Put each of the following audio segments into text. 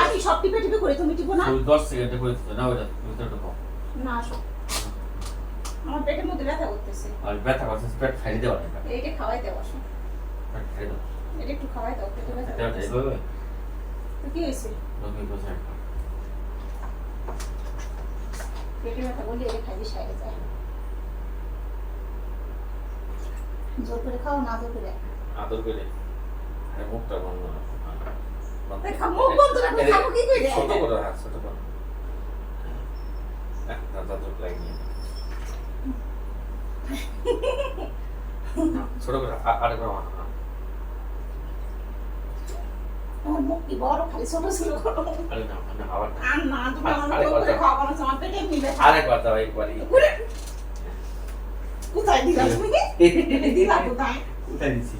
আমি সব টিপে টিপে করে তুমি টিপো না? ছবি দশ সেকেন্ডে করে দিতে না ওইটা ভিতরটা না আমার পেটের মধ্যে ব্যথা করতেছে। আর ব্যথা করছে পেট ফাইলে দেওয়া না এইটা খাওয়াই দাও আসো পেট ফাইলে দেওয়া এটা একটু খাওয়াই দাও পেটে ব্যথা দেওয়াটা করতেছে। তো কি বসে পেটে ব্যথা বলি এটা খাইলে যায়। জোর করে খাও না জোর করে। আদর করে। মুখটা বন্ধ না দেখা, মুখ বন্ধ রাখলে খাব কি করে? ছোট করে রাখ ছোট করে একটা দাদুর লাগিয়ে ছোট করে আ- আরেকবার আমার মুখ কি বড় খালি ছোট ছোট করো। আরে না মানে আবার আর না তুমি আমার আরে করে কথা। না আমার পেটে এমনি আরেকবার দাও একবারই। কোথায় দিলা তুমি দিলা কোথায়? কোথায় দিছি?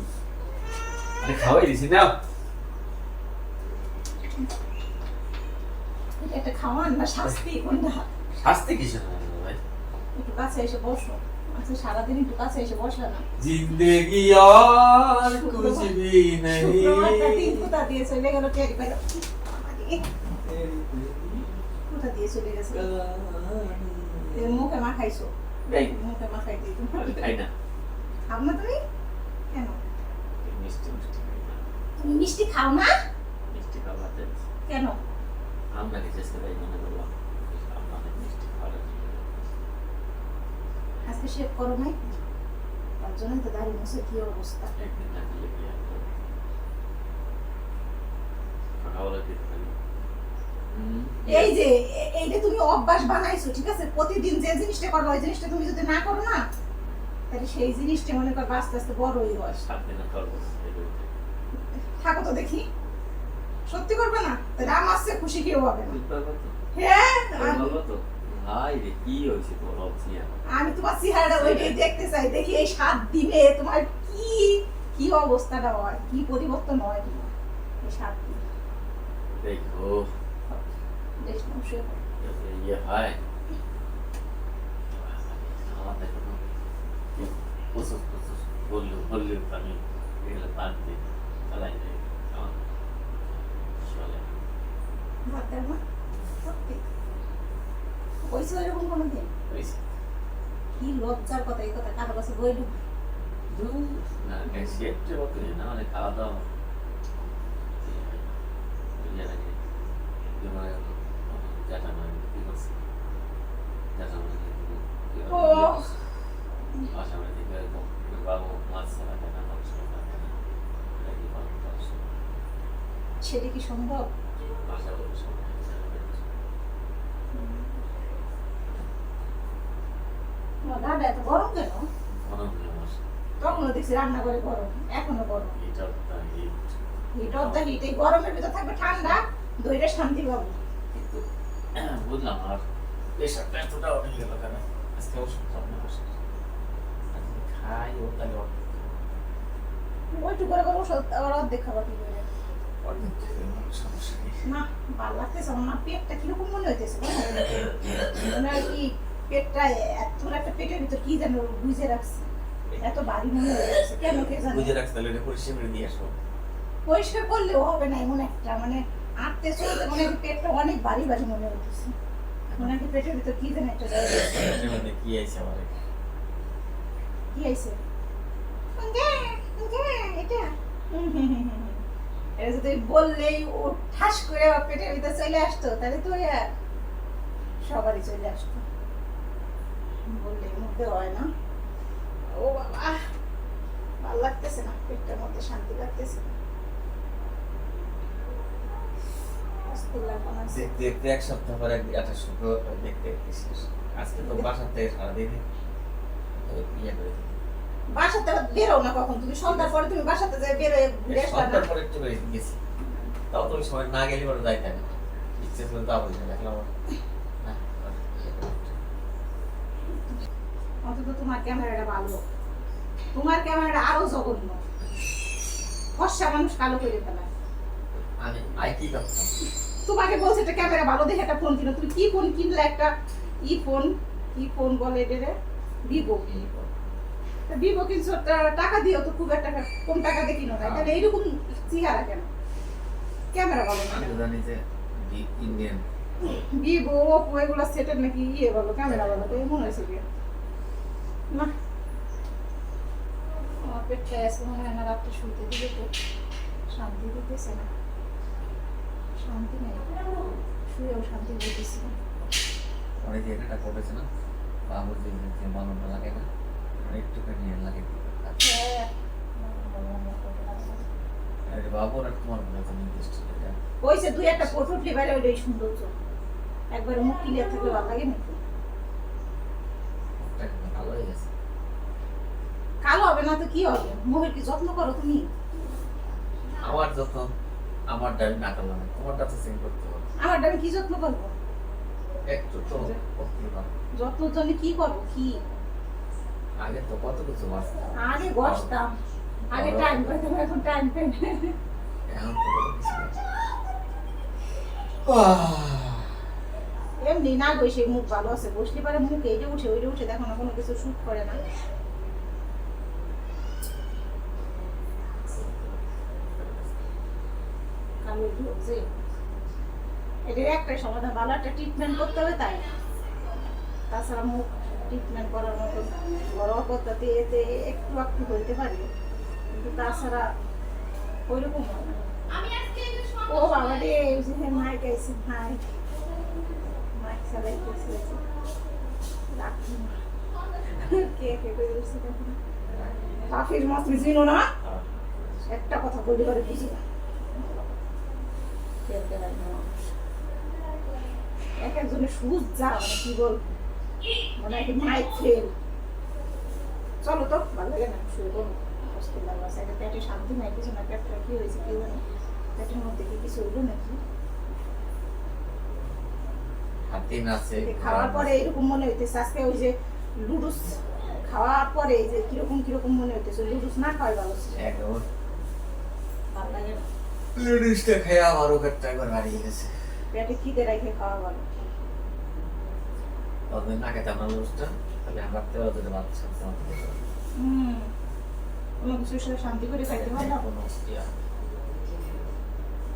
আরে খাওয়াই দিছি না এটা খাওয়ান না শাস্তি কোনটা শাস্তি ভাই? একটু কাছে এসে বসো। আচ্ছা সারাদিন একটু কাছে এসে বসলে না। জিন্দগি আর কুছ ভি শুক্রবারটা দিন কোথা দিয়ে চলে গেল টেরি পাইল কোথা দিয়ে চলে গেছে। মুখে মাখাইছো? মুখে মাখাই দিয়ে তুমি। না? খাও না তুমি? কেন? মিষ্টি খাও না? খাওয়াতে কেন আমরা কিছু সেটাই মনে করলাম আমাদের মিষ্টি খাওয়ার আজকে শেভ করো নাই তার জন্যই তো দাঁড়িয়ে মুছে কি অবস্থা এই যে এইটা তুমি অভ্যাস বানাইছো ঠিক আছে? প্রতিদিন যে জিনিসটা করো ওই জিনিসটা তুমি যদি না করো না তাহলে সেই জিনিসটা মনে করো আস্তে আস্তে বড়ই হয় করব। থাকো তো দেখি। সত্যি করবে না? আমার সে খুশি কেউ হবে না? হ্যাঁ আমি- ভাই রে কি হয়েছে তোর অবস্থা? আমি তোমার চেহারাটা ওইটাই দেখতে চাই দেখি এই সাত দিনে তোমার কি কি অবস্থাটা হয় কি পরিবর্তন হয় তোমার এই সাত দিন। দেখো। না, শুয়ে ইয়ে হয়। বলল আমি এগুলো বাদ দিই চালাই যাই। ভাত সত্যি। হয়েছে এরকম কি লজ্জার কথা এই কথা কারও কাছে বইলু খাওয়া দাওয়া সেটা কি সম্ভব? বাসা বলে সব তোমার গাটা এত গরম কেন? হলো আমার তখনও দেখছি রান্না করে গরম এখনও গরম। Heat heat. Of the heat এই গরমের ভিতর থাকবে ঠান্ডা দইটা শান্তি পাবো। বুঝলাম আর প্রেশারটা এতটা উঠে গেল কেন? আজকে ওষুধ খাব না ওষুধ খাই ও তাহলে ওইটু করে করে ওষুধ আবার অর্ধেক খাবার কি করে না ভালো লাগতেছে আমার। পেটটা কীরকম মনে হইতেছে? মনে হয় কি পেটটা এত একটা পেটের ভিতর কি যেন বুঝে রাখছে। এত ভারী মনে কেন কে জানে? বুঝে রাখতে তাহলে এটা পরিষ্কার করে পরিষ্কার করলেও হবে না এমন একটা মানে আটতে চলতে মনে হয় পেটটা অনেক ভারী ভারী মনে হইতেছে। মনে হয় পেটের ভিতর কি যেন একটা। এটার কি আছে আমার? কি আইছে? এটা হুম, হুম, হুম, হুম, হুম। এটা যদি বললেই ও ঠাস করে পেটের ভিতরে চলে আসতো তাহলে তো সবারই চলে আসতো। বললেই মুখে হয় না। ও বাবা ভালো লাগতেছে না পেটটার মধ্যে শান্তি লাগতেছে না। দেখতে দেখতে এক সপ্তাহ পরে একটা শুক্রবার দেখতে আজকে তো বাসার থেকে সারাদিন ইয়ে করে। বাসাতে বেরো না কখন? তুমি সন্ধ্যার পরে তুমি বাসাতে যাই বেরোয় ঘুরে আসলা না পরে একটু বেরিয়ে গেছি। তাও তো ওই সময় না গেলে পরে যাইতে না। ইচ্ছে ছিল তা বলছে দেখলাম অন্তত তোমার ক্যামেরাটা ভালো। তোমার ক্যামেরাটা আরও জঘন্য। ফর্সা মানুষ কালো করে ফেলায়। আমি আই কি করতাম? তোমাকে বলছে একটা ক্যামেরা ভালো দেখে একটা ফোন কিনো। তুমি কি ফোন কিনলে একটা? ই ফোন কি ফোন বলে এটারে? ভিভো। ভিভো। কিনছো টা- টাকা দিও তো খুব একটা কম টাকা দিয়ে কিনো না তাহলে এইরকম চেহারা কেন? ক্যামেরা ভালো না জানি যে ইন্ডিয়ান। ভিভো ওপো এগুলো সেটের নাকি ইয়ে ভালো ক্যামেরা ভালো তো মনে হয়েছে কি? না? আমার পেটটা আজকে মনে হয় না রাত্রে শুতে তো। শান্তি দিতেছে না। শান্তি নেই। শুয়েও শান্তি দিতেছি না। অনেক এটা করেছে না। বাবুর যে যে লাগে না। একটুখানি লাগে। বাবুর আর তোমার মনে নির্দিষ্ট এটা ওইসে দুই একটা ফটো ফ্লেভারে ওইটাই সুন্দর তো একবার মুখ ক্লিয়ার থাকলে ভালো লাগে একদম ভালো হয়ে গেছে। কালো হবে না তো কি হবে? মুখের কি যত্ন করো তুমি? আমার যত আমার ডাবি না করলাম তোমারটা তো সেম করতে হবে। আমারটা আমি কি যত্ন করব? একটু তো যত্ন জন্য কি করব? কি? আগে তো কত কিছু আগে বসতাম। আগে টাইম পেতাম এখন টাইম পাই না। এখন তো কত কিছু এমনি না বসে মুখ ভালো আছে বসলে পারে মুখ এইটা উঠে ওইটা উঠে দেখো না কোনো কিছু শুট করে না। ঢুকছে এটার একটাই সমাধান ভালো একটা ট্রিটমেন্ট করতে হবে তাই তাছাড়া মুখ ট্রিটমেন্ট করার মতো ঘরোয়া পদ্ধতি এতে একটু একটু হইতে পারে কিন্তু তাছাড়া ওইরকম হয় না ও বাবা রে মাইক আইসি ভাই মাইক চালাইতেছে রাখি না। কে কে করে বসে না। পাখির মত তুমি না একটা কথা বলি করে বুঝি না। এক একজনের সুজ যা মানে কি বল মানে ফেল। চলো তো ভালো লাগে না শুয়ে করো অস্থির লাগল একটা পেটে শান্তি নাই কিছু না পেটটা কি হয়েছে কি জানি। পেটের মধ্যে কি কিছু হইল নাকি? খাওয়ার পরে এরকম মনে হইতেছে আজকে ওই যে লুডুস খাওয়ার পরে যে কীরকম কীরকম মনে হইতেছে লুডুস না খাওয়াই ভালো ভালো লাগে না। খেয়ে আমার ওখানটা একবার হারিয়ে গেছে। পেটে খিদে রেখে খাওয়া ভালো। তবে না খেতাম না লেডিসটা তাহলে আমার তো বাচ্চা হুম। কোনো কিছুর শান্তি করে খাইতে পারলাম? কোনো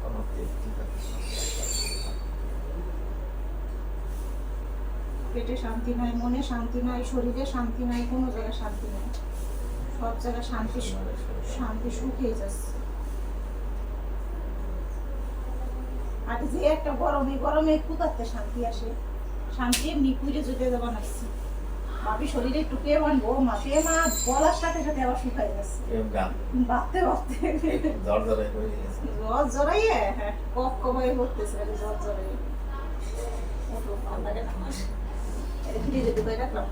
কোনো তৃপ্তি পাচ্ছি না। পেটে শান্তি নাই মনে শান্তি নাই শরীরে শান্তি নাই কোনো জায়গায় শান্তি নাই। সব জায়গায় শান্তি শান্তি শুকিয়ে যাচ্ছে। আর যে একটা গরমে গরমে কুদাতে শান্তি আসে। শান্তি এমনি পুজো জুটে দেওয়া নাচ্ছি ভাবি শরীরে টুকে কে মানবো মা মা বলার সাথে সাথে আবার শুকাই যাচ্ছে। বাঁধতে বাঁধতে জ্বর জ্বর হয়ে কক কবাই করতেছে জ্বর জ্বরাইয়ে। ভালো লাগে না আমার ফ্রিজে ঢুকাই রাখলাম।